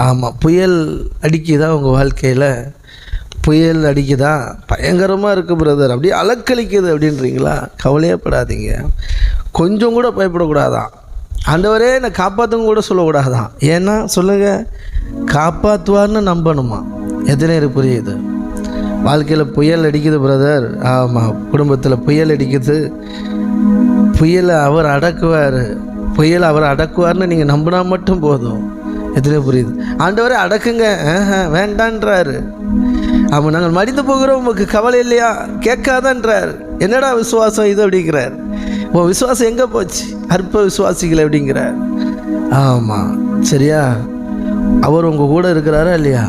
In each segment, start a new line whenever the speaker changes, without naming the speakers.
ஆமாம் புயல் அடிக்குதா உங்கள் வாழ்க்கையில்? புயல் அடிக்குதா? பயங்கரமாக இருக்குது பிரதர் அப்படியே அலக்களிக்குது அப்படின்றீங்களா? கவலையப்படாதீங்க. கொஞ்சம் கூட பயப்படக்கூடாதான். ஆண்டவரே என்னை காப்பாற்றுங்க கூட சொல்லக்கூடாதான். ஏன்னா சொல்லுங்கள் காப்பாற்றுவார்னு நம்பணுமா? எத்தனை புரியுது? வாழ்க்கையில் புயல் அடிக்குது பிரதர் ஆமாம் குடும்பத்தில் புயல் அடிக்குது. புயலை அவர் அடக்குவார். புயலை அவர் அடக்குவார்னு நீங்கள் நம்பினா மட்டும் போதும். எதில் புரியுது? ஆண்டவரே அடக்குங்க. வேண்டான்றாரு. ஆமாம் நாங்கள் மடிந்து போகிறோம். உமக்கு கவலை இல்லையா? கேட்காதன்றார். என்னடா விசுவாசம் இது அப்படிங்கிறார். உன் விசுவாசம் எங்கே போச்சு? அற்ப விசுவாசிகள் அப்படிங்கிறார். ஆமாம் சரியா? அவர் உங்கள் கூட இருக்கிறாரா இல்லையா?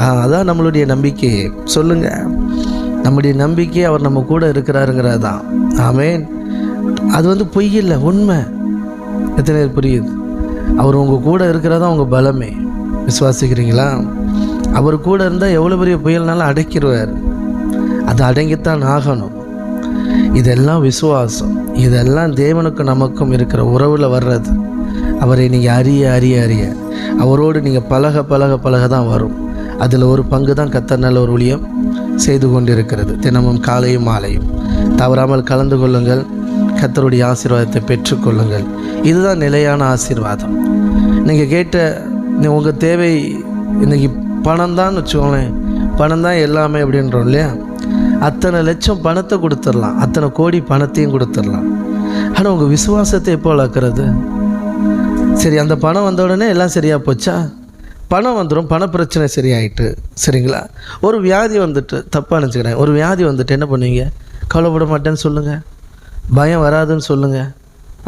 ஆ அதான் நம்மளுடைய நம்பிக்கை. சொல்லுங்கள் நம்முடைய நம்பிக்கை அவர் நம்ம கூட இருக்கிறாருங்கிறது தான் ஆமேன். அது வந்து பொய் இல்லை உண்மை. எத்தனை புரியுது? அவர் உங்கள் கூட இருக்கிறதா உங்கள் பலமே. விசுவாசிக்கிறீங்களா? அவர் கூட இருந்தால் எவ்வளோ பெரிய புயல்னாலும் அடக்கிடுவார். அது அடங்கித்தான் ஆகணும். இதெல்லாம் விசுவாசம். இதெல்லாம் தேவனுக்கும் நமக்கும் இருக்கிற உறவில் வர்றது. அவரை நீங்கள் அறிய அறிய அறிய. அவரோடு நீங்கள் பழக பழக பழக தான் வரும். அதில் ஒரு பங்கு தான் கத்தர் நல்ல ஒரு ஊழியம் செய்து கொண்டிருக்கிறது. தினமும் காலையும் மாலையும். தவறாமல் கலந்து கொள்ளுங்கள். கத்தருடைய ஆசீர்வாதத்தை பெற்றுக்கொள்ளுங்கள். இதுதான் நிலையான ஆசீர்வாதம். நீங்கள் கேட்ட உங்கள் தேவை இன்றைக்கி பணம் தான் வச்சுக்கோங்களேன். பணம் தான் எல்லாமே அப்படின்றோம் இல்லையா? அத்தனை லட்சம் பணத்தை கொடுத்துடலாம். அத்தனை கோடி பணத்தையும் கொடுத்துடலாம். ஆனால் உங்கள் விசுவாசத்தை எப்போ வளர்க்குறது? சரி அந்த பணம் வந்த உடனே எல்லாம் சரியாக போச்சா? பணம் வந்துடும் பண பிரச்சனை சரியாயிட்டு சரிங்களா? ஒரு வியாதி வந்துட்டு தப்பாக நினச்சிக்கிறேன். ஒரு வியாதி வந்துட்டு என்ன பண்ணுவீங்க? கவலைப்பட மாட்டேன்னு சொல்லுங்கள் பயம் வராதுன்னு சொல்லுங்கள்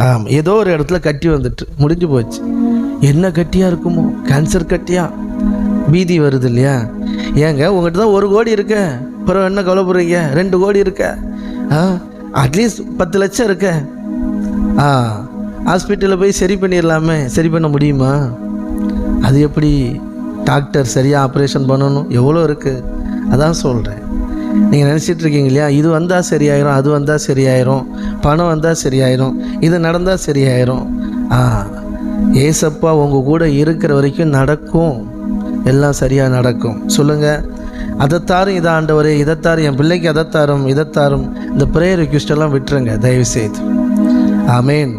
ஆமாம் ஏதோ ஒரு இடத்துல கட்டி வந்துட்டு முடிஞ்சு போச்சு. என்ன கட்டியாக இருக்குமோ? கேன்சர் கட்டியா? பீதி வருது இல்லையா? ஏங்க உங்கள்கிட்ட தான் ஒரு கோடி இருக்க. அப்புறம் என்ன கவலைப்படுறீங்க ரெண்டு கோடி இருக்க. ஆ அட்லீஸ்ட் பத்து லட்சம் இருக்க. ஆ ஹாஸ்பிட்டலில் போய் சரி பண்ணிடலாமே. சரி பண்ண முடியுமா? அது எப்படி? டாக்டர் சரியாக ஆப்ரேஷன் பண்ணணும்? எவ்வளோ இருக்குது அதான் சொல்கிறேன் நீங்கள் நினச்சிட்டு இருக்கீங்க இல்லையா? இது வந்தால் சரியாயிரும் அது வந்தால் சரியாயிரும். பணம் வந்தால் சரியாயிரும் இது நடந்தால் சரியாயிரும். ஆ ஏசப்பா உங்கள் கூட இருக்கிற வரைக்கும் நடக்கும். எல்லாம் சரியாக நடக்கும். சொல்லுங்கள் அதைத்தாரும் இதை ஆண்டவரே இதைத்தாரும் என் பிள்ளைக்கு அதைத்தாரும் இதைத்தாரும். இந்த ப்ரேயர் ரிக்வெஸ்டெல்லாம் விட்டுருங்க தயவுசெய்து ஆமேன்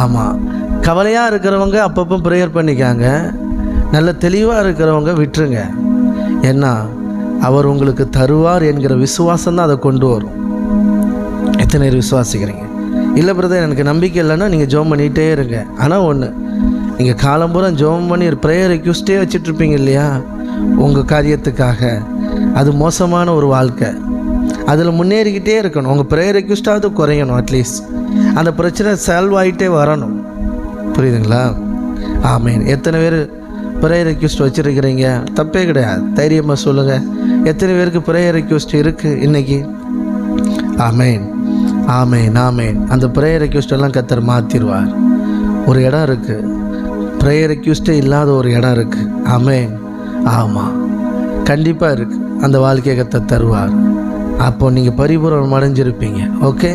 ஆமாம் கவலையாக இருக்கிறவங்க அப்பப்போ ப்ரேயர் பண்ணிக்காங்க. நல்ல தெளிவாக இருக்கிறவங்க விட்டுருங்க. ஏன்னா அவர் உங்களுக்கு தருவார் என்கிற விசுவாசம் தான் அதை கொண்டு வரும். எத்தனை பேர் விசுவாசிக்கிறீங்க. இல்லை பிரதர் எனக்கு நம்பிக்கை இல்லைன்னா நீங்கள் ஜோம் பண்ணிகிட்டே இருங்க. ஆனால் ஒன்று நீங்கள் காலம்பூரம் ஜோம் பண்ணி ஒரு ப்ரேயர் ரெக்யூஸ்டே வச்சிட்ருப்பீங்க இல்லையா? உங்கள் காரியத்துக்காக. அது மோசமான ஒரு வாழ்க்கை. அதில் முன்னேறிக்கிட்டே இருக்கணும். உங்கள் ப்ரேயர் ரெக்யூஸ்டாவது குறையணும் அட்லீஸ்ட் அந்த பிரச்சனை சால்வ் ஆகிட்டே வரணும். புரியுதுங்களா? ஆமீன் எத்தனை பேர் ப்ரேயர் ரெக்யூஸ்ட் வச்சுருக்கிறீங்க? தப்பே கிடையாது. தைரியமாக சொல்லுங்கள் எத்தனை பேருக்கு ப்ரேயர் ரெக்யூஸ்ட் இருக்குது இன்றைக்கி ஆமேன் ஆமேன் ஆமேன். அந்த ப்ரேயர் ரெக்யூஸ்டெல்லாம் கத்தர் மாற்றிடுவார் ஒரு இடம் இருக்குது ப்ரேயர் ரெக்யூஸ்டே இல்லாத ஒரு இடம் இருக்குது ஆமேன். ஆமாம் கண்டிப்பாக இருக்குது அந்த வாழ்க்கையை கத்த தருவார். அப்போது நீங்கள் பரிபூரணம் அடைஞ்சிருப்பீங்க. ஓகே